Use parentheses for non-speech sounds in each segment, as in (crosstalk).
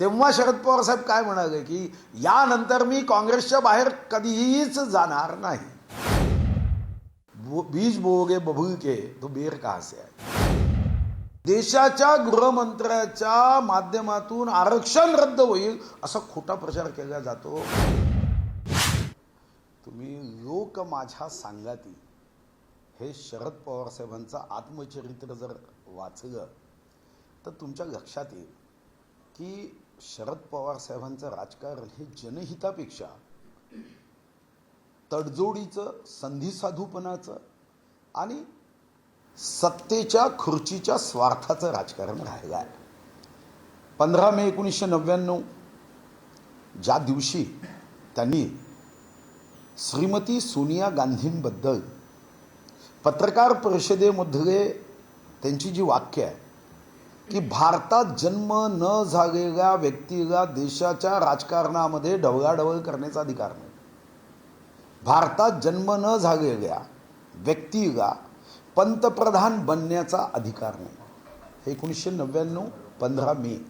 तेव्हा शरद पवार साहेब काय म्हणाले की यानंतर मी काँग्रेसच्या बाहेर कधीच जाणार नाही. बीज बोगे बबुल तो बेर कासे आहे देशाच्या गृहमंत्र्याच्या माध्यमातून आरक्षण रद्द होईल असा खोटा प्रचार केला जातो. तुम्ही लोक माझ्या सांगाती. हे शरद पवार साहेबांचं आत्मचरित्र जर वाचलं तर तुमच्या लक्षात येईल की शरद पवार साहेबांचं राजकारण हे जनहितापेक्षा तडजोडीचं संधीसाधूपणाचं आणि सत्तेच्या खुर्चीच्या स्वार्थाचं राजकारण राहिलं आहे. पंधरा मे एकोणीसशे नव्याण्णव ज्या दिवशी त्यांनी श्रीमती सोनिया गांधींबद्दल पत्रकार परिषदेमध्ये त्यांची जी वाक्य आहे की भारतात जन्म न झालेल्या व्यक्तीला देशाच्या राजकारणामध्ये ढवळाढवळ करण्याचा अधिकार नाही. भारतात जन्म न झालेल्या व्यक्तीला पंतप्रधान बनण्याचा अधिकार नाही. एकोणीसशे नव्याण्णव पंधरा मे.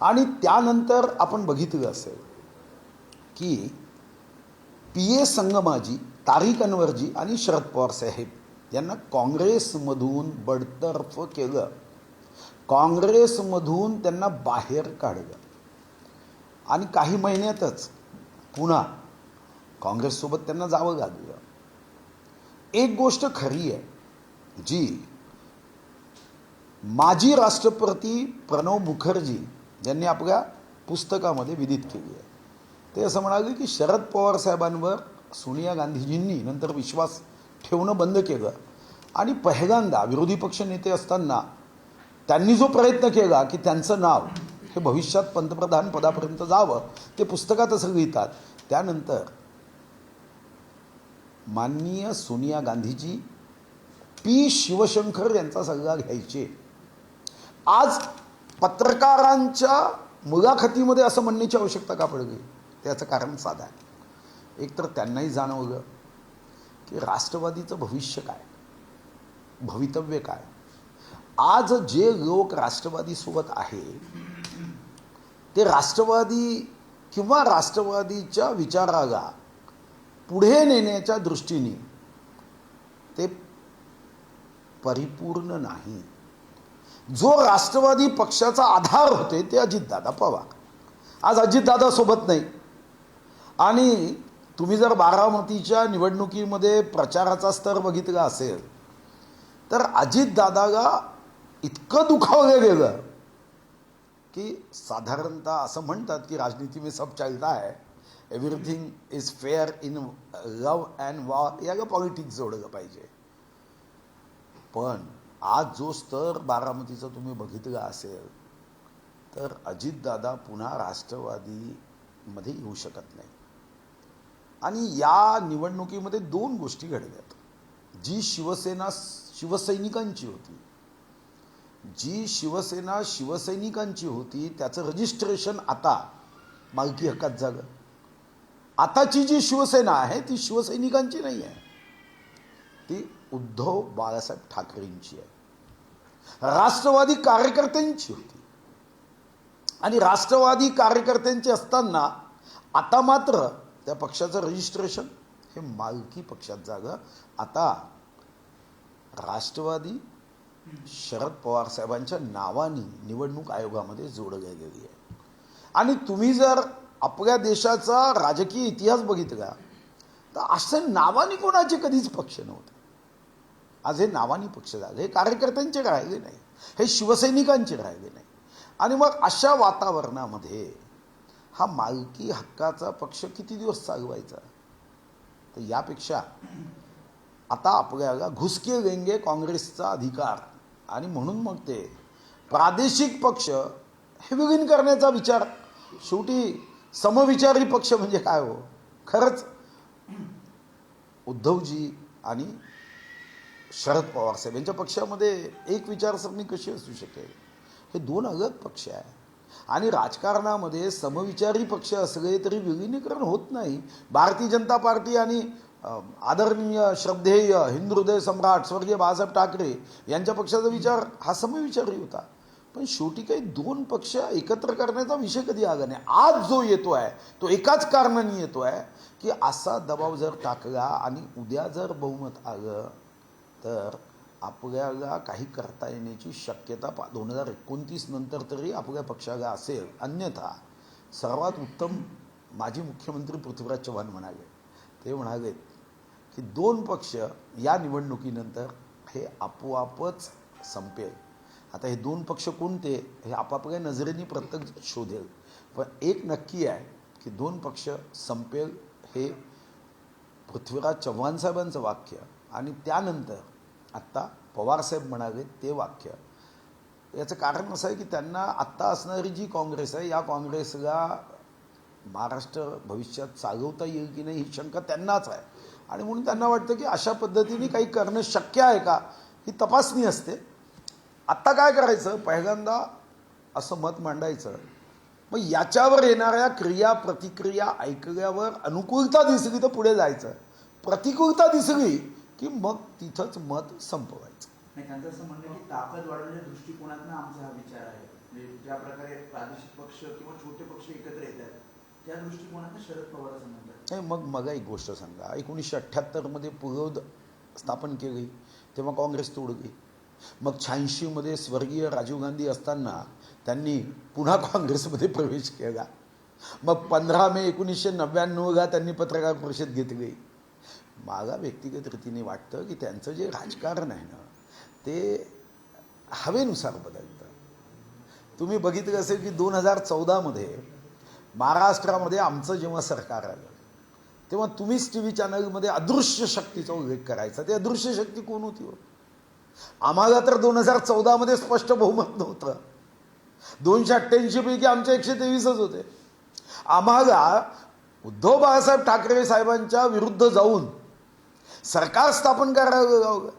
आणि त्यानंतर आपण बघितलं असेल की पी ए संगमाजी तारिक अनवरजी आणि शरद पवार साहेब यांना काँग्रेसमधून बडतर्फ केलं. काँग्रेसमधून त्यांना बाहेर काढलं. आणि काही महिन्यातच पुन्हा काँग्रेससोबत त्यांना जावं लागलं. एक गोष्ट खरी आहे जी माजी राष्ट्रपती प्रणव मुखर्जी यांनी आपल्या पुस्तकामध्ये विदित केली आहे. ते असं म्हणाले की शरद पवार साहेबांवर सोनिया गांधीजींनी नंतर विश्वास ठेवणं बंद केलं. आणि पहिल्यांदा विरोधी पक्ष नेते असताना त्यांनी जो प्रयत्न केला की त्यांचं नाव हे भविष्यात पंतप्रधान पदापर्यंत जावं ते पुस्तकात असं लिहितात. त्यानंतर माननीय सोनिया गांधीजी पी शिवशंकर यांचा सल्ला घ्यायचे. आज पत्रकारांच्या मुलाखतीमध्ये असं म्हणण्याची आवश्यकता का पडली? त्याचं कारण साधं आहे. एकतर त्यांनाही जाणवलं की राष्ट्रवादीचं भविष्य काय? भवितव्य काय? आज जे लोक राष्ट्रवादीसोबत आहे ते राष्ट्रवादी किंवा राष्ट्रवादीच्या विचाराला पुढे नेण्याच्या दृष्टीने ते परिपूर्ण नाही. जो राष्ट्रवादी पक्षाचा आधार होते ते अजितदादा पवार. आज अजितदादा सोबत नाही. आणि तुम्ही जर बारामतीच्या निवडणुकीमध्ये प्रचाराचा स्तर बघितला असेल तर अजितदादाला इतकं दुखावलं गेलं की साधारणतः असं म्हणतात की राजनीती में सब चालता है everything is fair in love and war याला पॉलिटिक्स जोडलं पाहिजे. पण आज जो स्तर बारामतीचा तुम्ही बघितला असेल तर अजितदादा पुन्हा राष्ट्रवादीमध्ये येऊ शकत नाही. आणि या निवडणुकीमध्ये दोन गोष्टी घडल्यात. जी शिवसेना शिवसैनिकांची होती जी शिवसेना शिवसैनिकांची होती त्याचं रजिस्ट्रेशन आता मालकी हक्कात झालं. आताची जी शिवसेना आहे ती शिवसैनिकांची नाही आहे ती उद्धव बाळासाहेब ठाकरेंची आहे. राष्ट्रवादी कार्यकर्त्यांची होती. आणि राष्ट्रवादी कार्यकर्त्यांची असताना आता मात्र त्या पक्षाचं रजिस्ट्रेशन हे मालकी पक्षात जागं आता राष्ट्रवादी शरद पवार साहेबांच्या नावाने निवडणूक आयोगामध्ये जोडल्या गेली आहे. आणि तुम्ही जर आपल्या देशाचा राजकीय इतिहास बघितला तर असं नावाने कोणाचे कधीच पक्ष नव्हते. आज हे नावानी पक्ष झाले. हे कार्यकर्त्यांचे राहिले नाही. हे शिवसैनिकांचे राहिले नाही. आणि मग अशा वातावरणामध्ये हा मालकी हक्काचा पक्ष किती दिवस चालवायचा? तर यापेक्षा आता आपल्याला घुसके लेंगे काँग्रेसचा अधिकार आणि म्हणून मग ते प्रादेशिक पक्ष हे विलीन करण्याचा विचार. शेवटी समविचारी पक्ष म्हणजे काय हो? खरंच उद्धवजी आणि शरद पवार साहेब यांच्या पक्षामध्ये एक विचारसरणी कशी असू शकेल? हे दोन अलग पक्ष आहे. आणि राजकारणामध्ये समविचारी पक्ष असले तरी विलीनीकरण होत नाही. भारतीय जनता पार्टी आणि आदरणीय श्रद्धेय हिंदुहृदय सम्राट स्वर्गीय बाळासाहेब ठाकरे यांच्या पक्षाचा विचार हा समविचारी होता. पण शेवटी काही दोन पक्ष एकत्र करण्याचा विषय कधी आला नाही. आज जो येतो आहे तो एकाच कारणाने येतो आहे की असा दबाव जर टाकला आणि उद्या जर बहुमत आलं तर आपल्याला काही करता येण्याची शक्यता पा दोन हजार एकोणतीस नंतर तरी आपल्या पक्षाला असेल. अन्यथा सर्वात उत्तम माजी मुख्यमंत्री पृथ्वीराज चव्हाण म्हणाले. ते म्हणाले की दोन पक्ष या निवडणुकीनंतर हे आपोआपच संपेल. आता हे दोन पक्ष कोणते हे आपापल्या नजरेने प्रत्येक शोधेल. पण एक नक्की आहे की दोन पक्ष संपेल हे पृथ्वीराज चव्हाण साहेबांचं वाक्य आणि त्यानंतर आत्ता पवारसाहेब म्हणाले ते वाक्य. याचं कारण असं आहे की त्यांना आत्ता असणारी जी काँग्रेस आहे या काँग्रेसला महाराष्ट्र भविष्यात चालवता येईल की नाही ही शंका त्यांनाच आहे. आणि म्हणून त्यांना वाटतं की अशा पद्धतीने काही करणं शक्य आहे का? ही तपासणी असते. आत्ता काय करायचं? पहिल्यांदा असं मत मांडायचं. मग याच्यावर येणाऱ्या क्रिया प्रतिक्रिया ऐकल्यावर अनुकूलता दिसली तर पुढे जायचं. प्रतिकूलता दिसली की मग तिथंच मत संपवायचं. नाही त्यांचं असं म्हणणं की ताकद वाढवण्याच्या दृष्टिकोनातून आमचा हा विचार आहे. म्हणजे ज्या प्रकारे प्रादेशिक पक्ष किंवा छोटे पक्ष एकत्र येतात त्या दृष्टिकोनातून शरद पवार असं म्हणतात नाही मग मला एक गोष्ट सांगा. एकोणीसशे अठ्ठ्याहत्तरमध्ये पुरोद स्थापन केली तेव्हा काँग्रेस तोडली. मग शहाऐंशीमध्ये स्वर्गीय राजीव गांधी असताना त्यांनी पुन्हा काँग्रेसमध्ये प्रवेश केला. मग पंधरा मे एकोणीसशे नव्याण्णवला त्यांनी पत्रकार परिषद घेतली. मला व्यक्तिगत रीतीने वाटतं की त्यांचं जे राजकारण आहे ना ते हवेनुसार बदलतं. तुम्ही बघितलं असेल की दोन हजार चौदामध्ये महाराष्ट्रामध्ये आमचं जेव्हा सरकार आलं तेव्हा तुम्हीच टी व्ही चॅनलमध्ये अदृश्य शक्तीचा उल्लेख करायचा. ते अदृश्य शक्ती कोण होती हो? आम्हाला तर दोन हजार चौदामध्ये स्पष्ट बहुमत नव्हतं. दोनशे अठ्ठ्याऐंशीपैकी आमचे एकशे तेवीसच होते. आम्हाला उद्धव बाळासाहेब ठाकरे साहेबांच्या विरुद्ध जाऊन सरकार स्थापन करायला लावलं.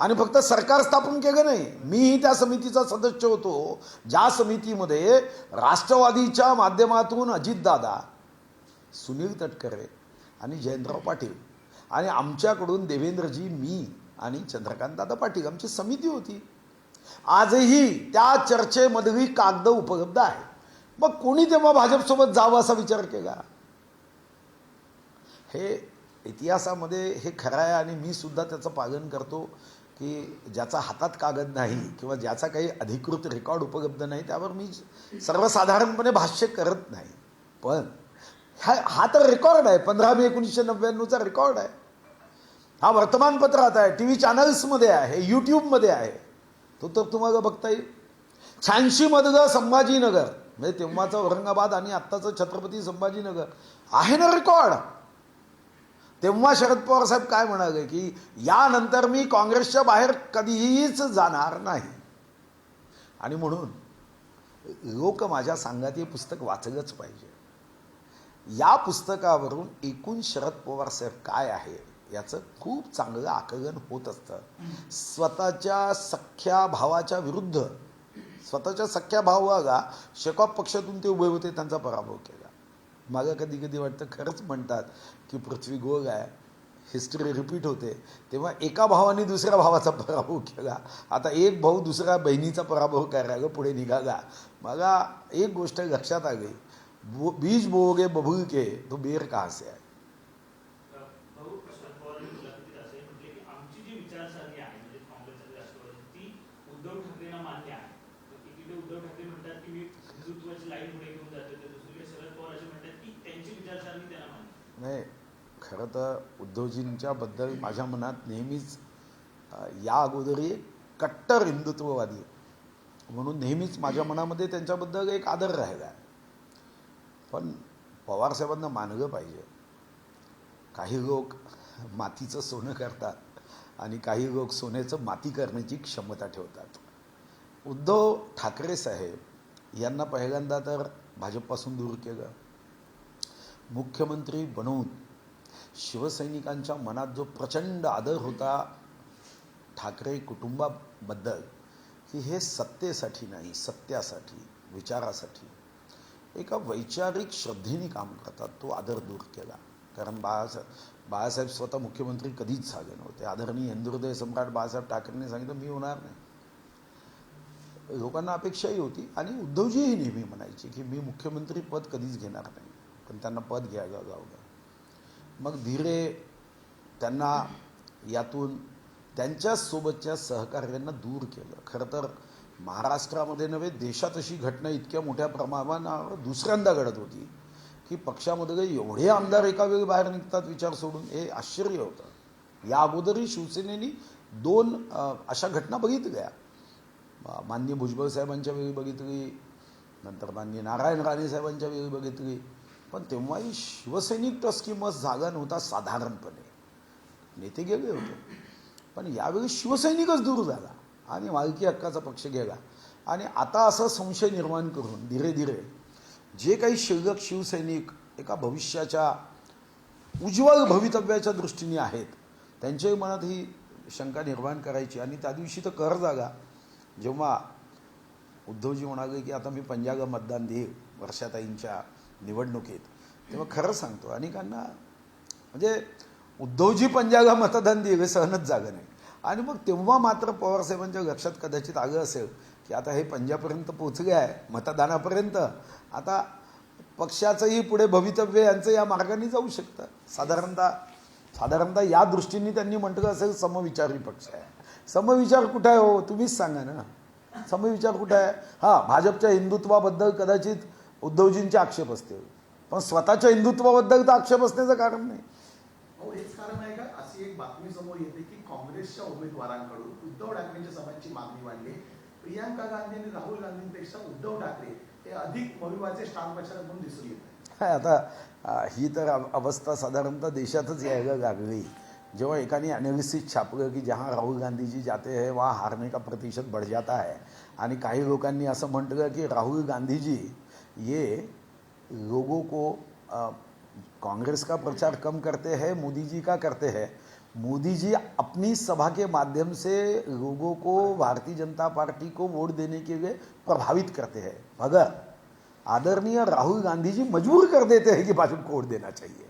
आणि फक्त सरकार स्थापन केलं नाही मीही त्या समितीचा सदस्य होतो. ज्या समितीमध्ये राष्ट्रवादीच्या माध्यमातून अजितदादा सुनील तटकरे आणि जयंतराव पाटील. आणि आमच्याकडून देवेंद्रजी मी आणि चंद्रकांतदादा पाटील आमची समिती होती. आजही त्या चर्चेमधली कागद उपलब्ध आहे मग कोणी तेव्हा भाजपसोबत जावं असा विचार केला? हे इतिहासामध्ये हे खरं आहे आणि मी सुद्धा त्याचं पालन करतो की ज्याचा हातात कागद नाही किंवा ज्याचा काही अधिकृत रेकॉर्ड उपलब्ध नाही त्यावर मी सर्वसाधारणपणे भाष्य करत नाही. पण ह्या हा तर रेकॉर्ड आहे. पंधरा मे एकोणीसशे नव्याण्णवचा रेकॉर्ड आहे. हा वर्तमानपत्रात आहे. टी व्ही चॅनल्समध्ये आहे यूट्यूबमध्ये आहे. तो तर तुम्हाला बघता येईल. शहाऐंशीमधलं संभाजीनगर. म्हणजे तेव्हाचं औरंगाबाद आणि आत्ताचं छत्रपती संभाजीनगर. आहे ना रेकॉर्ड तेव्हा शरद पवार साहेब काय म्हणाले की यानंतर मी काँग्रेसच्या बाहेर कधीच जाणार नाही. आणि म्हणून लोक माझ्या सांगात हे पुस्तक वाचलंच पाहिजे. या पुस्तकावरून एकूण शरद पवार साहेब काय आहे याचं खूप चांगलं आकलन होत असतं. स्वतःच्या सख्या भावाच्या विरुद्ध स्वतःच्या सख्या भावाला शेकॉप पक्षातून ते उभे होते त्यांचा पराभव केला. मागं कधी कधी वाटतं खरंच म्हणतात की पृथ्वी गोल आहे हिस्ट्री रिपीट होते तेव्हा एका भावाने दुसऱ्या भावाचा पराभव केला. आता एक भाऊ दुसऱ्या बहिणीचा पराभव करायला पुढे निघाला. मला एक गोष्ट लक्षात आली बीज बोगे बबूल के तो बेर कहाँ से आहे म्हणजे नाही खरं तर उद्धवजींच्या बद्दल माझ्या मनात नेहमीच या अगोदरही एक कट्टर हिंदुत्ववादी म्हणून नेहमीच माझ्या मनामध्ये त्यांच्याबद्दल एक आदर राहिला आहे. पण पवारसाहेबांना मानलं पाहिजे. काही लोक मातीचं सोनं करतात आणि काही लोक सोन्याचं माती करण्याची क्षमता ठेवतात. उद्धव ठाकरे साहेब यांना पहिल्यांदा तर भाजपपासून दूर केलं. मुख्यमंत्री बनवून शिवसैनिकांच्या मनात जो प्रचंड आदर होता ठाकरे कुटुंबाबद्दल की हे सत्तेसाठी नाही सत्यासाठी विचारासाठी. एका वैचारिक श्रद्धेने काम करतात. तो आदर दूर केला. कारण बाळासाहेब बाळासाहेब स्वतः मुख्यमंत्री कधीच झाले नव्हते. आदरणीय हिंदुहृदय सम्राट बाळासाहेब ठाकरेंनी सांगितलं मी होणार नाही. लोकांना अपेक्षाही होती आणि उद्धवजीही नेहमी म्हणायचे की मी मुख्यमंत्री पद कधीच घेणार नाही. पण त्यांना पद घ्यायला जावं मग धीरे त्यांना यातून त्यांच्यासोबतच्या सहकार्यांना दूर केलं. खरं तर महाराष्ट्रामध्ये नव्हे देशात अशी घटना इतक्या मोठ्या प्रमाणावर दुसऱ्यांदा घडत होती की पक्षामध्ये एवढे आमदार एका वेळी बाहेर निघतात विचार सोडून हे आश्चर्य होतं. या अगोदरही शिवसेनेनी दोन अशा घटना बघितल्या. मा- माननीय भुजबळ साहेबांच्या वेळी बघितली नंतर माननीय नारायण राणे साहेबांच्या वेळी बघितली पण तेव्हाही शिवसैनिक टस्किमस जागा नव्हता साधारणपणे. नेते गेले होते. पण यावेळी शिवसैनिकच दूर झाला. आणि मालकी हक्काचा पक्ष गेला. आणि आता असा संशय निर्माण करून धीरे धीरे जे काही शिल्लक शिवसैनिक एका भविष्याच्या उज्ज्वल भवितव्याच्या दृष्टीने आहेत त्यांच्याही मनात ही शंका निर्माण करायची. आणि त्या दिवशी तर कर जागा. जेव्हा उद्धवजी म्हणाले की आता मी पंजाब मतदान देईल वर्षाताईंच्या निवडणुकीत तेव्हा खरं सांगतो अनेकांना म्हणजे उद्धवजी पंजागा मतदान देईल हे सहनच जागा नाही. आणि मग तेव्हा मात्र पवारसाहेबांच्या लक्षात कदाचित आलं असेल की आता हे पंजाबपर्यंत पोचले आहे मतदानापर्यंत. आता पक्षाचंही पुढे भवितव्य यांचं या मार्गाने जाऊ शकतं. साधारणतः साधारणतः या दृष्टीने त्यांनी म्हटलं असेल समविचारी पक्ष आहे. समविचार कुठं आहे हो? तुम्हीच सांगा ना. समविचार कुठं आहे? हां भाजपच्या हिंदुत्वाबद्दल कदाचित उद्धवजींचे आक्षेप असतील. पण स्वतःच्या हिंदुत्वाबद्दल तर आक्षेप असण्याचं कारण नाही. काँग्रेसच्या उमेदवारांकडून उद्धव ठाकरेंच्या सभांची मागणी वाढली. प्रियांका गांधी आणि राहुल गांधींपेक्षा उद्धव ठाकरे हे अधिक महत्त्वाचे स्टार प्रचारक म्हणून दिसून येत काय आता ही तर अवस्था साधारणतः देशातच यायला लागली. जेव्हा एकाने अनालिसिस छापलं की जहां राहुल गांधी जी जाते है वहाँ हारने का प्रतिशत बढ़ जाता है. आणि काही लोकांनी असं म्हटलं की राहुल गांधी जी ये लोगों को अ, कांग्रेस का प्रचार कम करते हैं मोदी जी का करते हैं? मोदी जी अपनी सभा के माध्यम से लोगों को भारतीय जनता पार्टी को वोट देने के लिए प्रभावित करते हैं। मगर आदरणीय राहुल गांधी जी मजबूर कर देते हैं की भाजप को वोट देना चाहिए।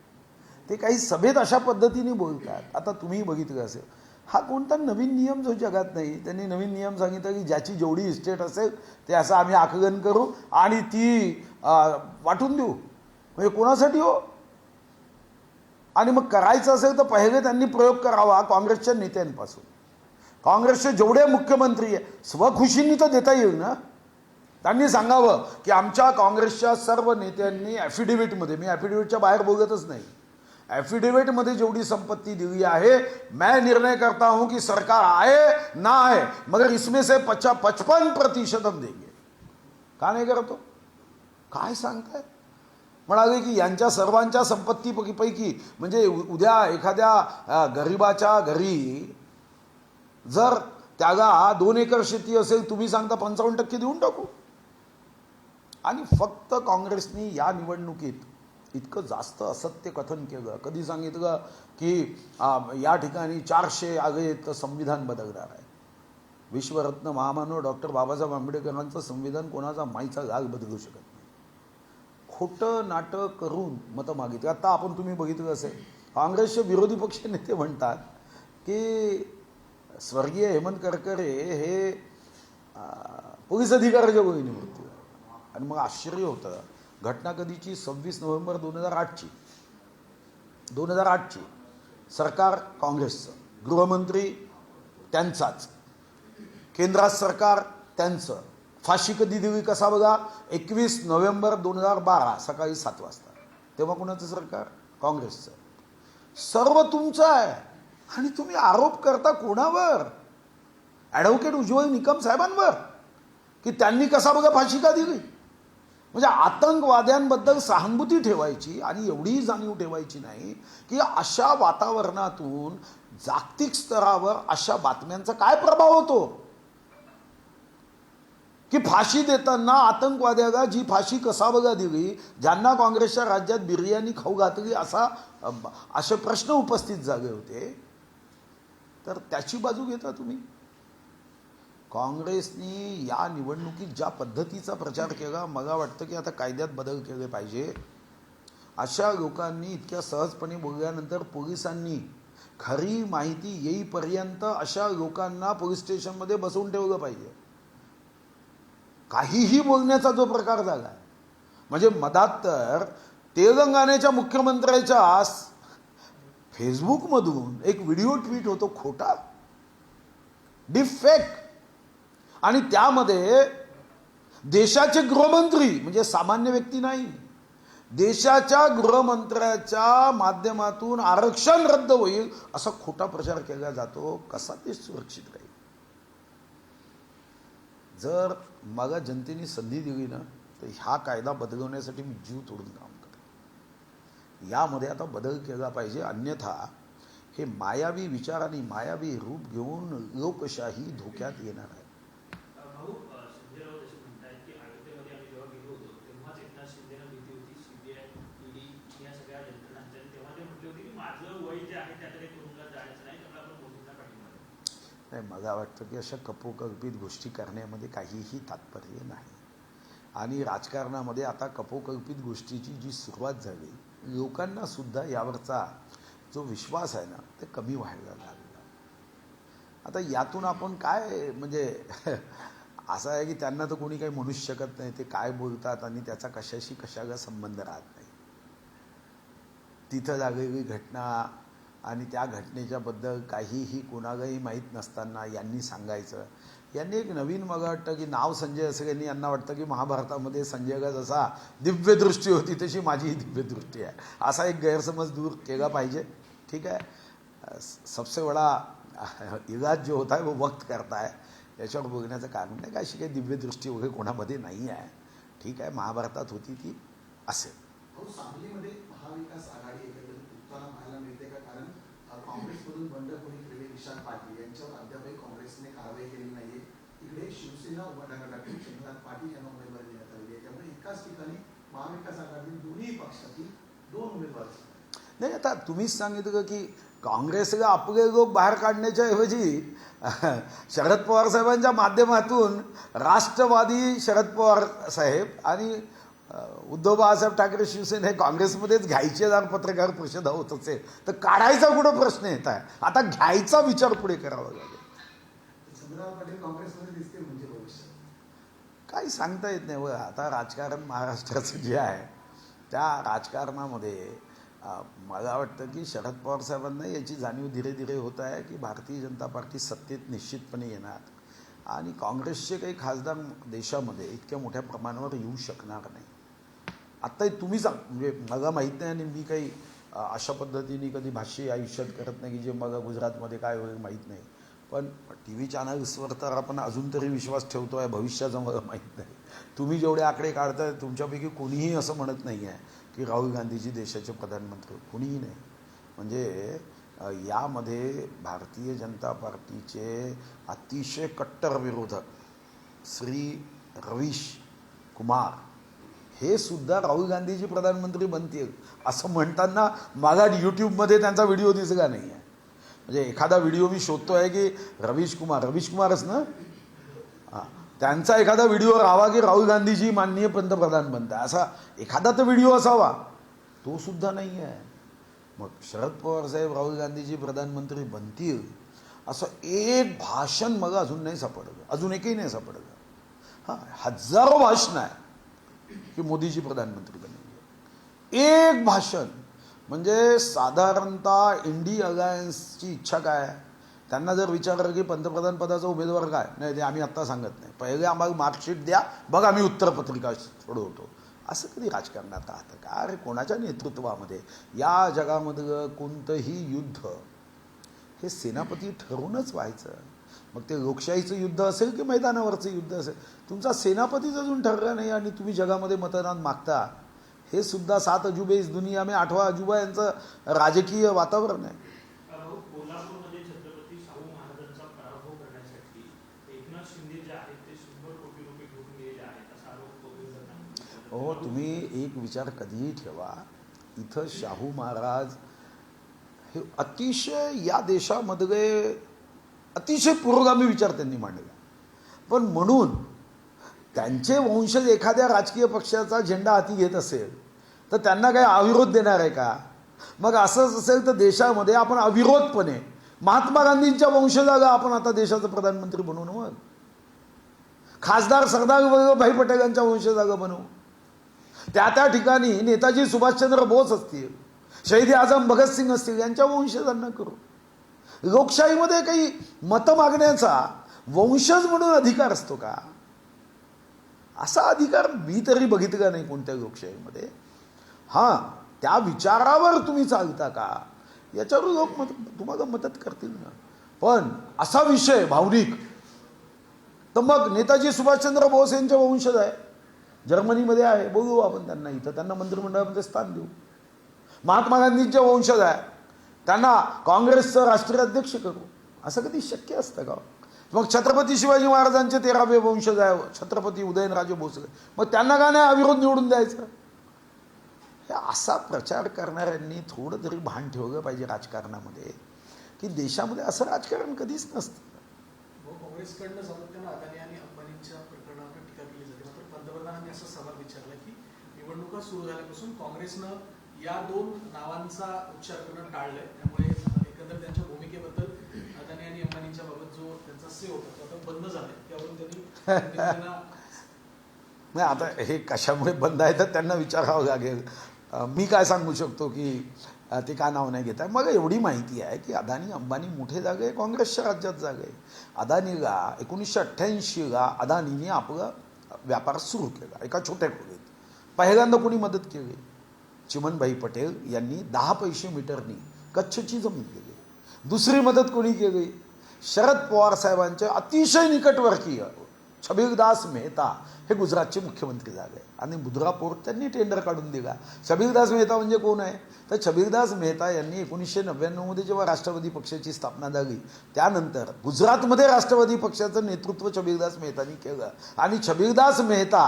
ते काही सभेत अशा पद्धतीने बोलतात। आता तुम्ही बघितलं असेल हा कोणता नवीन नियम जो जगात नाही त्यांनी नवीन नियम सांगितलं की ज्याची जेवढी इस्टेट असेल ते असं आम्ही आकलन करू आणि ती वाटून देऊ. म्हणजे कोणासाठी हो? आणि मग करायचं असेल तर पहिले त्यांनी प्रयोग करावा काँग्रेसच्या नेत्यांपासून. काँग्रेसचे जेवढे मुख्यमंत्री आहे स्वखुशींनी तर देता येईल ना? त्यांनी सांगावं की आमच्या काँग्रेसच्या सर्व नेत्यांनी ॲफिडेव्हिटमध्ये मी ॲफिडेव्हिटच्या बाहेर बोलतच नाही. ॲफिडेव्हिटमध्ये जेवढी संपत्ती दिली आहे मैं निर्णय करता हूं कि सरकार आए ना आए मगर इसमें से पचा पचपन प्रतिशत हम देंगे. का नाही करतो हो? काय सांगताय? म्हणाले की यांच्या सर्वांच्या संपत्तीपैकी म्हणजे उ- उद्या एखाद्या गरिबाच्या घरी जर त्याला दोन एकर शेती असेल तुम्ही सांगता पंचावन्न टक्के देऊन टाकू. आणि फक्त काँग्रेसनी या निवडणुकीत इतकं जास्त असत्य कथन केलं. कधी सांगितलं की या ठिकाणी चारशे आगे तर संविधान बदलणार आहे. विश्वरत्न महामानव डॉक्टर बाबासाहेब आंबेडकरांचं संविधान कोणाचा माईचा गाग बदलू शकत नाही. खोटं नाटक करून मतं मागितली. आता आपण तुम्ही बघितलं असेल काँग्रेसचे विरोधी पक्ष नेते म्हणतात की स्वर्गीय हेमंत करकरे हे पोलीस अधिकाऱ्याच्या गोळी मृत्यू आणि मग आश्चर्य होतं घटना कधीची? सव्वीस नोव्हेंबर दोन हजार आठची. दोन हजार आठची. सरकार काँग्रेसचं गृहमंत्री त्यांचाच. केंद्रात सरकार त्यांचं. फाशी कधी दिली कसा बघा? एकवीस नोव्हेंबर दोन हजार बारा सकाळी सात वाजता. तेव्हा कुणाचं सरकार? काँग्रेसचं. सर्व तुमचं आहे. आणि तुम्ही आरोप करता कोणावर? ॲडव्होकेट उज्ज्वल निकम साहेबांवर. की त्यांनी कसा बघा फाशी का दिली? म्हणजे आतंकवाद्यांबद्दल सहानुभूती ठेवायची आणि एवढीही जाणीव ठेवायची नाही की अशा वातावरणातून जागतिक स्तरावर अशा बातम्यांचा काय प्रभाव होतो? की फाशी देताना आतंकवाद्याला जी फाशी कसा बघा दिली ज्यांना काँग्रेसच्या राज्यात बिर्याणी खाऊ घातली असा असे प्रश्न उपस्थित झाले होते तर त्याची बाजू घेता तुम्ही. काँग्रेसनी या निवडणुकीत ज्या पद्धतीचा प्रचार केला मला वाटतं की आता कायद्यात बदल केले पाहिजे. अशा लोकांनी इतक्या सहजपणे बोलल्यानंतर पोलिसांनी खरी माहिती येईपर्यंत अशा लोकांना पोलीस स्टेशनमध्ये बसवून ठेवलं पाहिजे. काहीही बोलण्याचा जो प्रकार झाला म्हणजे मधात तर तेलंगणाच्या मुख्यमंत्र्याच्या स- फेसबुकमधून एक व्हिडिओ ट्विट होतो खोटा. डिफेक्ट. आणि त्यामध्ये देशाचे गृहमंत्री म्हणजे सामान्य व्यक्ती नाही देशाच्या गृहमंत्र्याच्या माध्यमातून आरक्षण रद्द होईल असा खोटा प्रचार केला जातो. कसा ते सुरक्षित राहील? जर मला जनतेने संधी दिली ना तर ह्या कायदा बदलवण्यासाठी मी जीव तोडून काम करेन यामध्ये आता बदल केला पाहिजे. अन्यथा हे मायावी विचार आणि मायावी रूप घेऊन लोकशाही धोक्यात येणार आहे भाऊ अ, संजय राऊत असे म्हणतात की अयोध्येमध्ये आम्ही जेव्हा गेलो होतो तेव्हाच एकनाथ शिंदेना भीती होती सीबीआय ईडी या सगळ्या यंत्रणांच्या आणि तेव्हा ते म्हटले होते की माझं वय जे आहे त्याकडे तुरुंगात जायचं नाही त्यामुळे आपण मोदींना पाठिंबा देऊ. नाही मला वाटतं की अशा कपोकल्पित गोष्टी करण्यामध्ये काहीही तात्पर्य नाही. आणि राजकारणामध्ये आता कपोकल्पित गोष्टीची जी सुरुवात झाली लोकांना सुद्धा यावरचा जो विश्वास आहे ना ते कमी व्हायला लागला. आता यातून आपण काय म्हणजे (laughs) असं आहे की त्यांना तर कोणी काही म्हणूच शकत नाही ते काय बोलतात आणि त्याचा कशाशी कशाला संबंध राहत नाही. तिथं लागलेली घटना आणि त्या घटनेच्याबद्दल काहीही कुणालाही माहीत नसताना यांनी सांगायचं. यांनी एक नवीन मला वाटतं की नाव संजय असं यांनी यांना वाटतं की महाभारतामध्ये संजयला जसा दिव्यदृष्टी होती तशी माझीही दिव्यदृष्टी आहे. असा एक गैरसमज दूर केला पाहिजे. ठीक आहे? सबसे बड़ा इलाज जो होता है वो वक्त करता है. याच्यावर बघण्याचं कारण नाही का? अशी काही दिव्यदृष्टी वगैरे कोणामध्ये नाही आहे. ठीक आहे? महाभारतात होती ती असेल भाऊ सांगलीमध्ये महाविकास आघाडी एकत्रित तुटताना पाहायला मिळते का कारण अ, काँग्रेसमधून बंडखोरी केलेले विशाल पाटील. यांच्यावर अद्यापही काँग्रेसने कारवाई केली नाहीये. इकडे शिवसेना उभाटागटातून शंकरनाथ पाटील यांना उमेदवारी देण्यात आलेली आहे. त्यामुळे एकाच ठिकाणी महाविकास आघाडीतील दोन्ही पक्षातील दोन उमेदवार नाही आता तुम्हीच सांगितलं की काँग्रेसला आपले लोक बाहेर काढण्याच्या ऐवजी (laughs) शरद पवार साहेबांच्या माध्यमातून राष्ट्रवादी शरद पवार साहेब आणि उद्धव बाळासाहेब ठाकरे शिवसेना हे काँग्रेसमध्येच घ्यायचे जर पत्रकार परिषदा होत असेल तर काढायचा कुठं प्रश्न येत आहे आता घ्यायचा विचार पुढे करावा लागेल. म्हणजे काही सांगता येत नाही. बघा आता राजकारण महाराष्ट्राचं जे आहे त्या राजकारणामध्ये मला वाटतं की शरद पवार साहेबांना याची जाणीव धीरे धीरे होत आहे की भारतीय जनता पार्टी सत्तेत निश्चितपणे येणार. आणि काँग्रेसचे काही खासदार देशामध्ये इतक्या मोठ्या प्रमाणावर येऊ शकणार नाही. आत्ता तुम्ही सांग म्हणजे मला माहीत नाही आणि मी काही अशा पद्धतीने कधी भाष्य आयुष्यात करत नाही की जे मला गुजरातमध्ये काय होईल माहीत नाही. पण टी व्ही चॅनल्सवर तर आपण अजून तरी विश्वास ठेवतो आहे भविष्याचं मला माहीत नाही. तुम्ही जेवढे आकडे काढताय तुमच्यापैकी कोणीही असं म्हणत नाही आहे की राहुल गांधीजी देशाचे प्रधानमंत्री कोणीही नाही. म्हणजे यामध्ये भारतीय जनता पार्टीचे अतिशय कट्टर विरोधक श्री रवीश कुमार हे सुद्धा राहुल गांधीजी प्रधानमंत्री बनतील असं म्हणताना मला यूट्यूबमध्ये त्यांचा व्हिडिओ दिसला नाही आहे म्हणजे एखादा व्हिडिओ मी शोधतो आहे की रवीश कुमार रवीश कुमारच ना? हां. त्यांचा एखादा व्हिडिओ राहावा की राहुल गांधीजी माननीय पंतप्रधान बनता असा एखादा तर व्हिडिओ असावा. तो सुद्धा नाही आहे मग शरद पवार साहेब राहुल गांधीजी प्रधानमंत्री बनतील असं एक भाषण मग अजून नाही सापडलं. अजून एकही नाही सापडलं. हां हजारो भाषणं आहे. की मोदीजी प्रधानमंत्री बनेल. एक भाषण म्हणजे साधारणतः इंडी अलायन्सची इच्छा काय आहे? त्यांना जर विचारलं की पंतप्रधान पदाचा उमेदवार काय? नाही ते आम्ही आत्ता सांगत नाही. पहिले आम्हाला मार्कशीट द्या बघ आम्ही उत्तरपत्रिका सोडवतो. असं कधी राजकारणात राहतं का? अरे कोणाच्या नेतृत्वामध्ये? या जगामधलं कोणतंही युद्ध हे सेनापती ठरूनच व्हायचं. मग ते लोकशाहीचं युद्ध असेल की मैदानावरचं युद्ध असेल? तुमचा सेनापतीच अजून ठरला नाही आणि तुम्ही जगामध्ये मतदान मागता. हे सुद्धा सात अजुबे इस दुनिया में आठवा अजुबा यांचं राजकीय वातावरण आहे. विरोधकांनी हो तुम्ही एक विचार कधीही ठेवा. इथं शाहू महाराज हे अतिशय या देशामधले अतिशय पुरोगामी विचार त्यांनी मांडला. पण म्हणून त्यांचे वंशज एखाद्या राजकीय पक्षाचा झेंडा हाती घेत असेल तर त्यांना काही अविरोध देणार आहे का? मग असंच असेल तर देशामध्ये आपण अविरोधपणे महात्मा गांधींच्या वंशजाला आपण आता देशाचं प्रधानमंत्री बनवू ना मग? खासदार सरदार वल्लभभाई पटेल यांच्या वंशजागा बनवू त्या त्या ठिकाणी नेताजी सुभाषचंद्र बोस असतील शहीद आझम भगतसिंग असतील यांच्या वंशजांना करू. लोकशाहीमध्ये काही मतं मागण्याचा वंशज म्हणून अधिकार असतो का? असा अधिकार मी तरी बघितला नाही कोणत्या लोकशाहीमध्ये. हां त्या विचारावर तुम्ही चालता का? याच्यावर लोक मत तुम्हाला मदत करतील ना. पण असा विषय भावनिक. तर मग नेताजी सुभाषचंद्र बोस यांचे वंशज आहे. जर्मनीमध्ये आहे. बघू आपण त्यांना इथं. त्यांना मंत्रिमंडळामध्ये स्थान देऊ. महात्मा गांधींचे वंशज आहे. त्यांना काँग्रेसचं राष्ट्रीय अध्यक्ष करू. असं कधी शक्य असतं का? मग छत्रपती शिवाजी महाराजांचे तेरावे वंशज आहे छत्रपती उदयनराजे भोसले मग त्यांना का नाही अविरोध निवडून द्यायचं? हे असा प्रचार करणाऱ्यांनी थोडं तरी भान ठेवलं पाहिजे राजकारणामध्ये की देशामध्ये असं राजकारण कधीच नसतं. काँग्रेसकडनं सातत्यानं अदानी आणि अंबानींच्या प्रकरणावर टीका केली जाते. मात्र पंतप्रधानांनी असा सवाल विचारला की निवडणुका सुरू झाल्यापासून काँग्रेसनं या दोन नावांचा उच्चार करणं टाळलंय. त्यामुळे एकंदर त्यांच्या भूमिकेबद्दल अदानी आणि अंबानींच्या बाबत जो त्यांचा से होता तो आता बंद झालाय. त्यावरून त्यांनी पंतप्रधानांना नाही आता हे कशामुळे बंद आहे तर त्यांना विचारावं लागेल. मी काय सांगू शकतो की ते का नाव नाही घेत आहे मग एवढी माहिती आहे की अदानी अंबानी मोठे जागे काँग्रेसच्या राज्यात जागे. अदानीला एकोणीसशे अठ्ठ्याऐंशीला अदानीने आपला व्यापार सुरू केला एका छोट्या खोलीत. पहिल्यांदा कोणी मदत केली? चिमनभाई पटेल यांनी दहा पैसे मीटरनी कच्छची जमीन केली. दुसरी मदत कोणी केली? शरद पवार साहेबांचे अतिशय निकटवर्कीय छबीरदास मेहता हे गुजरातचे मुख्यमंत्री झाले. आणि मुद्रा पोर्ट त्यांनी टेंडर काढून दिला. छबीरदास मेहता म्हणजे कोण आहे? तर छबीरदास मेहता यांनी एकोणीसशे नव्याण्णवमध्ये जेव्हा राष्ट्रवादी पक्षाची स्थापना झाली त्यानंतर गुजरातमध्ये राष्ट्रवादी पक्षाचं नेतृत्व छबीरदास मेहतांनी केलं. आणि छबीरदास मेहता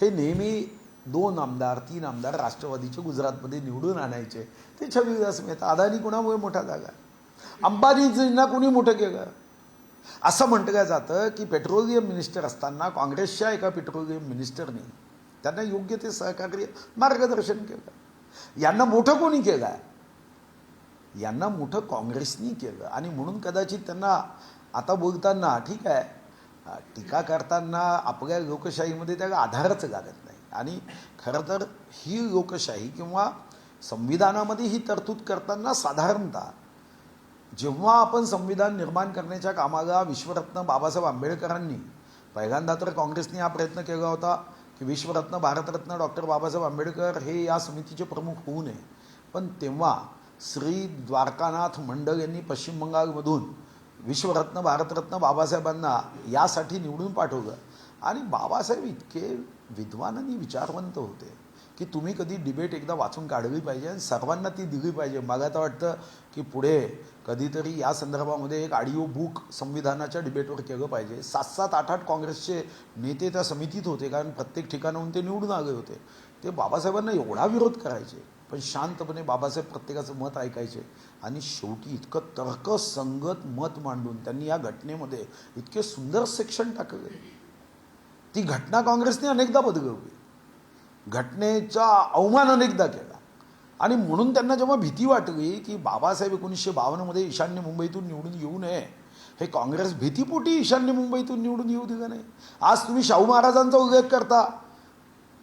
हे नेहमी दोन आमदार तीन आमदार राष्ट्रवादीचे गुजरातमध्ये निवडून आणायचे. ते छबीरदास मेहता अदानी कोणामुळे मोठा झाला अंबानीजींना कोणी मोठं केलं? असं म्हटलं जातं की पेट्रोलियम मिनिस्टर असताना काँग्रेसच्या एका पेट्रोलियम मिनिस्टरने त्यांना योग्य ते सहकार्य मार्गदर्शन केलं. यांना मोठं कोणी केलं? यांना मोठं काँग्रेसनी केलं. आणि म्हणून कदाचित त्यांना आता बोलताना ठीक आहे टीका करताना आपल्या लोकशाहीमध्ये त्याला आधारच लागत नाही. आणि खरं तर ही लोकशाही किंवा संविधानामध्ये ही तरतूद करताना साधारणतः जेव्हा आपण संविधान निर्माण करण्याच्या कामाला विश्वरत्न बाबासाहेब आंबेडकरांनी पहिल्यांदा तर काँग्रेसने हा प्रयत्न केला होता की विश्वरत्न भारतरत्न डॉक्टर बाबासाहेब आंबेडकर हे या समितीचे प्रमुख होऊ नये. पण तेव्हा श्री द्वारकानाथ मंडल यांनी पश्चिम बंगालमधून विश्वरत्न भारतरत्न बाबासाहेबांना यासाठी निवडून पाठवलं. आणि बाबासाहेब इतके विद्वान आणि विचारवंत होते की तुम्ही कधी डिबेट एकदा वाचून काढली पाहिजे आणि सर्वांना ती दिली पाहिजे. मला तर वाटतं की पुढे कधीतरी या संदर्भामध्ये एक ऑडिओ बुक संविधानाच्या डिबेटवर केलं पाहिजे. सात सात आठ आठ काँग्रेसचे नेते त्या समितीत होते कारण प्रत्येक ठिकाणाहून ते निवडून आले होते. ते बाबासाहेबांना एवढा विरोध करायचे पण शांतपणे बाबासाहेब प्रत्येकाचं मत ऐकायचे. आणि शेवटी इतकं तर्कसंगत मत मांडून त्यांनी या घटनेमध्ये इतके सुंदर सेक्शन टाकले. ती घटना काँग्रेसने अनेकदा बदलवली घटनेचा अवमान अनेकदा केला. आणि म्हणून त्यांना जेव्हा भीती वाटली की बाबासाहेब एकोणीसशे बावन्नमध्ये ईशान्य मुंबईतून निवडून येऊ नये हे काँग्रेस भीतीपोटी ईशान्य मुंबईतून निवडून येऊ दिलं नाही. आज तुम्ही शाहू महाराजांचा उल्लेख करता.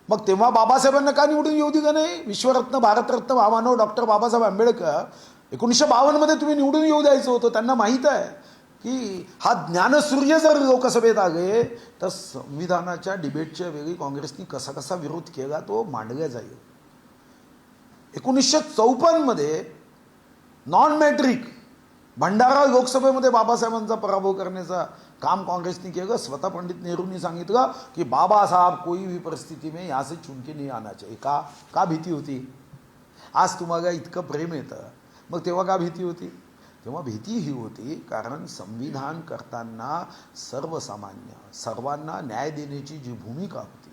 मग तेव्हा बाबासाहेबांना का निवडून येऊ दिलं नाही? विश्वरत्न भारतरत्न महामानव डॉक्टर बाबासाहेब आंबेडकर एकोणीसशे बावन्नमध्ये तुम्ही निवडून येऊ द्यायचं होतं त्यांना माहीत आहे. की हा ज्ञानसूर्य जर लोकसभेत आले तर संविधानाच्या डिबेटच्या वेळी काँग्रेसनी कसा कसा विरोध केला तो मांडला जाईल. एकोणीसशे चौपन्नमध्ये नॉन मॅट्रिक भंडारा लोकसभेमध्ये बाबासाहेबांचा पराभव करण्याचा काम काँग्रेसने केलं. स्वतः पंडित नेहरूंनी सांगितलं की बाबासाहेब कोई भी परिस्थिती में यासे चुनके नाही आणायचे आना चाहिए. का का भीती होती? आज तुम्हाला इतकं प्रेम येतं. मग तेव्हा का भीती होती? तेव्हा भीती ही होती कारण संविधान करताना सर्वसामान्य सर्वांना न्याय देण्याची जी भूमिका होती.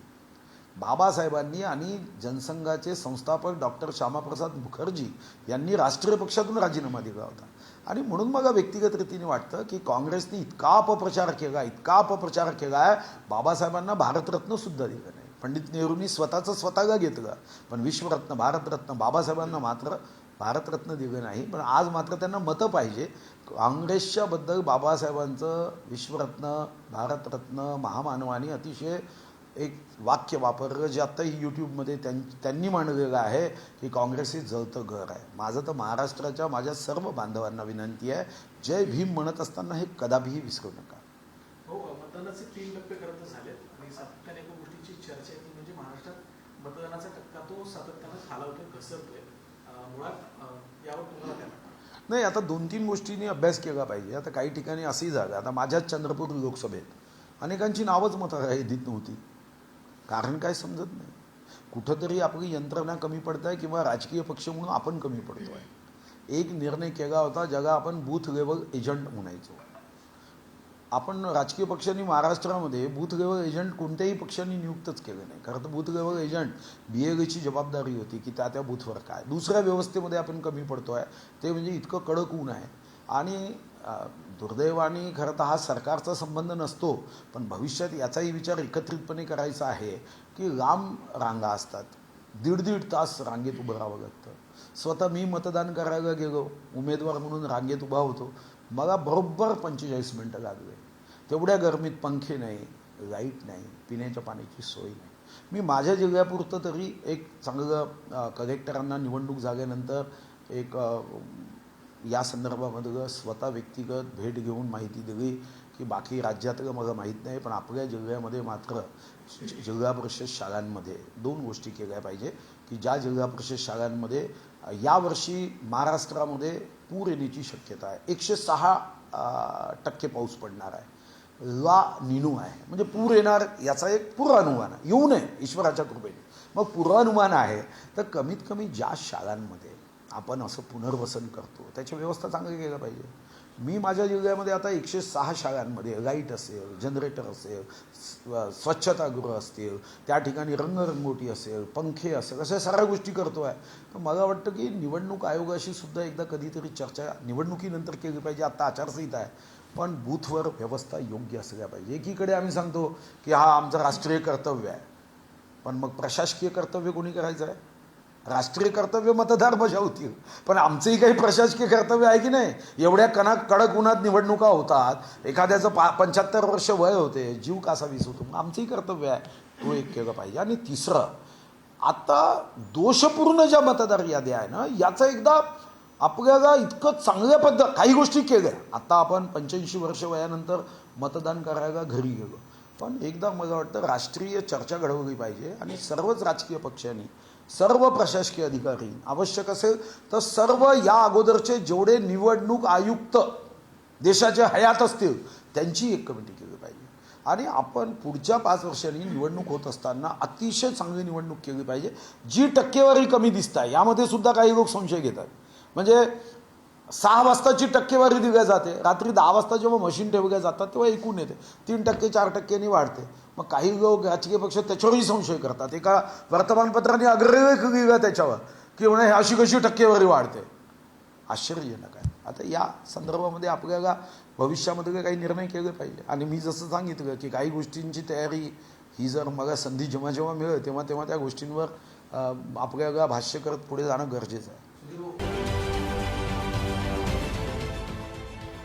बाबासाहेबांनी आणि जनसंघाचे संस्थापक डॉक्टर श्यामाप्रसाद मुखर्जी यांनी राष्ट्रीय पक्षातून राजीनामा दिला होता. आणि म्हणून मला व्यक्तिगत रीतीने वाटतं की काँग्रेसने इतका अपप्रचार केला इतका अपप्रचार केला आहे बाबासाहेबांना भारतरत्न सुद्धा दिलं नाही. पंडित नेहरूंनी स्वतःचं स्वतःला घेतलं पण विश्वरत्न भारतरत्न बाबासाहेबांना मात्र भारतरत्न दिवे नाही पण आज मात्र त्यांना मतं पाहिजे. काँग्रेसच्याबद्दल बाबासाहेबांचं विश्वरत्न भारतरत्न महामानवानी अतिशय एक वाक्य वापरलं जे आत्ताही यूट्यूबमध्ये त्यां त्यांनी मांडलेलं आहे की काँग्रेस हे जळतं घर आहे. माझं तर महाराष्ट्राच्या माझ्या सर्व बांधवांना विनंती आहे जय भीम म्हणत असताना हे कदापिही विसरू नका. हो मतदानाचे तीन टप्पे करत झाले आणि सातत्याने एका गोष्टीची चर्चा आहे ती म्हणजे महाराष्ट्रात मतदानाचा टक्का तो सातत्यानं खालावतोय घसरतोय. मुळात यावर तुम्हाला काय नाही आता दोन तीन गोष्टींनी अभ्यास केला पाहिजे. आता काही ठिकाणी असंही झालं आता माझ्याच चंद्रपूर लोकसभेत अनेकांची नावच मतदारात (laughs) नव्हती. कारण काय समजत नाही. कुठंतरी आपली यंत्रणा कमी पडत आहे किंवा राजकीय पक्ष म्हणून आपण कमी पडतो आहे एक निर्णय केला होता ज्याला आपण बूथ लेवल एजंट म्हणायचो. आपण राजकीय पक्षांनी महाराष्ट्रामध्ये बूथ लेवल एजंट कोणत्याही पक्षांनी नियुक्तच केलं नाही. खरं तर बूथ लेवल एजंट बी एलची जबाबदारी होती की त्या त्या बूथवर काय. दुसऱ्या व्यवस्थेमध्ये आपण कमी पडतो आहे ते म्हणजे इतकं कडक ऊन आहे. आणि दुर्दैवाने खरं तर हा सरकारचा संबंध नसतो पण भविष्यात याचाही विचार एकत्रितपणे करायचा आहे की लांब रांगा असतात. दीड दीड तास रांगेत उभं राहावं लागतं. स्वतः मी मतदान करायला गेलो उमेदवार म्हणून रांगेत उभा होतो. मला बरोबर पंचेचाळीस मिनटं लागले. तेवढ्या गरमीत पंखे नाही लाइट नाही पिण्याच्या पाण्याची सोय नाही. मी माझ्या जिल्ह्यापुरतं तरी एक चांगलं कलेक्टरांना निवडणूक झाल्यानंतर एक या संदर्भामधलं स्वतः व्यक्तिगत भेट घेऊन माहिती दिली की बाकी राज्यातलं मला माहीत नाही पण आपल्या जिल्ह्यामध्ये मात्र जिल्हा परिषद शाळांमध्ये दोन गोष्टी केल्या पाहिजे की ज्या जिल्हा परिषद शाळांमध्ये यावर्षी महाराष्ट्रामध्ये पूर येण्याची शक्यता आहे. एकशे सहा टक्के पाऊस पडणार आहे. ला निनू आहे. म्हणजे पूर येणार याचा एक पूर्वानुमान आहे. येऊ नये ईश्वराच्या कृपेने. मग पूर्वानुमान आहे तर कमीत कमी ज्या शाळांमध्ये आपण असं पुनर्वसन करतो त्याची व्यवस्था चांगली केलं पाहिजे. मी माझ्या जिल्ह्यामध्ये आता एकशे सहा शाळांमध्ये लाइट असेल जनरेटर असेल स्व- स्वच्छतागृह असतील त्या ठिकाणी रंगरंगोटी असेल पंखे असेल अशा साऱ्या गोष्टी करतो आहे. तर मला वाटतं की निवडणूक आयोगाशी सुद्धा एकदा कधीतरी चर्चा निवडणुकीनंतर केली पाहिजे आता आचारसंहिता आहे. पण बूथवर व्यवस्था योग्य असल्या पाहिजे. एकीकडे आम्ही सांगतो की हा आमचं राष्ट्रीय कर्तव्य आहे. पण मग प्रशासकीय कर्तव्य कोणी करायचं आहे? राष्ट्रीय कर्तव्य मतदार बजावतील. पण आमचंही काही प्रशासकीय कर्तव्य आहे की नाही? एवढ्या कना कडक उन्हात निवडणुका होतात. एखाद्याचं पा पंच्याहत्तर वर्ष वय होते जीव कासा वीस होतो. मग आमचंही कर्तव्य आहे. तो एक केलं पाहिजे. आणि तिसरं आता दोषपूर्ण ज्या मतदार याद्या आहे ना याचा एकदा आपल्याला इतकं चांगल्या पद्धत काही गोष्टी केल्या. आता आपण पंच्याऐंशी वर्ष वयानंतर मतदान करायला घरी गेलो. पण एकदा मला वाटतं राष्ट्रीय चर्चा घडवली पाहिजे आणि सर्वच राजकीय पक्षांनी सर्व प्रशासकीय अधिकारी आवश्यक असेल तर सर्व या अगोदरचे जेवढे निवडणूक आयुक्त देशाच्या हयात असतील त्यांची एक कमिटी केली पाहिजे. आणि आपण पुढच्या पाच वर्षांनी निवडणूक होत असताना अतिशय चांगली निवडणूक केली पाहिजे जी टक्केवारी कमी दिसत आहे यामध्ये सुद्धा काही लोक संशय घेतात. म्हणजे सहा वाजताची टक्केवारी दिल्या जाते. रात्री दहा वाजता जेव्हा मशीन ठेवल्या जातात तेव्हा एकूण येते. तीन टक्के चार टक्क्यांनी वाढते. मग काही लोक राजकीय पक्ष त्याच्यावरही संशय करतात. एका वर्तमानपत्राने अग्रलेख लिहिला त्याच्यावर की म्हणे अशी कशी टक्केवारी वाढते? आश्चर्यजनक आहे आता या संदर्भामध्ये आपल्याला भविष्यामध्ये काही निर्णय केले पाहिजे. आणि मी जसं सांगितलं की काही गोष्टींची तयारी ही जर मला संधी जेव्हा जेव्हा मिळेल तेव्हा तेव्हा त्या गोष्टींवर आपल्याला भाष्य करत पुढे जाणं गरजेचं आहे.